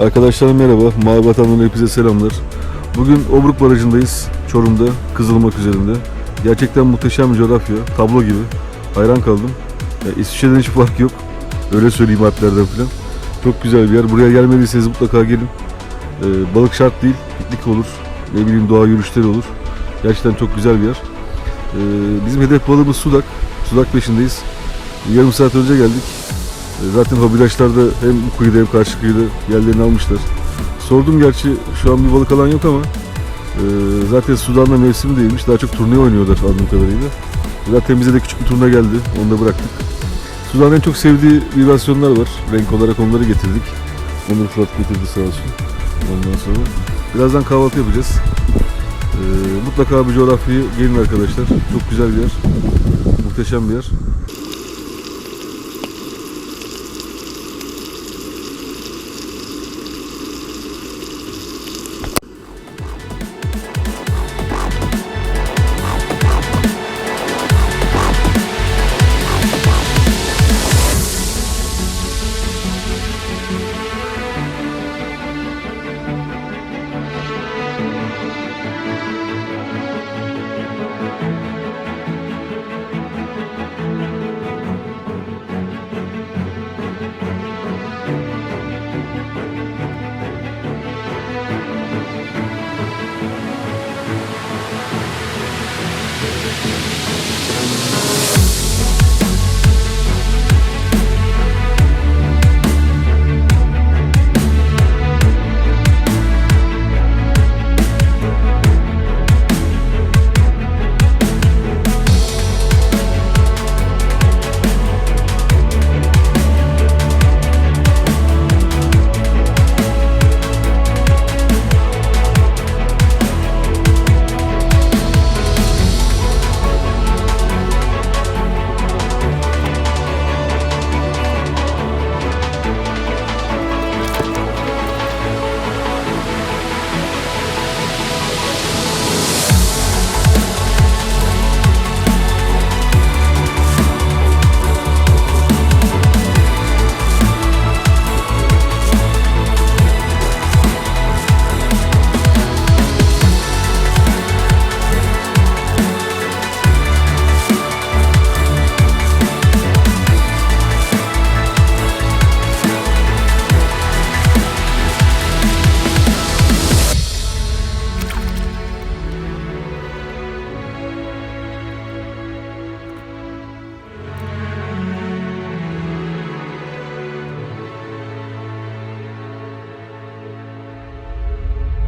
Arkadaşlarım merhaba, Mavi Vatan'dan hepinize selamlar. Bugün Obruk Barajı'ndayız, Çorum'da, Kızılmak üzerinde. Gerçekten muhteşem bir coğrafya, tablo gibi. Hayran kaldım. Ya, İsviçre'den hiç fark yok. Öyle söyleyeyim Alplerden falan. Çok güzel bir yer. Buraya gelmediyseniz mutlaka gelin. Ee, balık şart değil, piknik olur. Ne bileyim doğa yürüyüşleri olur. Gerçekten çok güzel bir yer. Ee, bizim hedef balığımız Sudak. Sudak peşindeyiz. Yarım saat önce geldik. Zaten hobidaşlar da hem bu kıyıda hem karşı kıyıda yerlerini almışlar. Sordum gerçi şu an bir balık alan yok ama e, zaten Sudan'da mevsimi değilmiş. Daha çok turnuva oynuyorlar anladığım kadarıyla. Zaten bize de küçük bir turna geldi. Onu da bıraktık. Sudan'ın en çok sevdiği vibrasyonlar var. Renk olarak onları getirdik. Onları Fırat getirdi sağ olsun. Ondan sonra birazdan kahvaltı yapacağız. E, mutlaka bu coğrafyayı gelin arkadaşlar. Çok güzel bir yer. Muhteşem bir yer.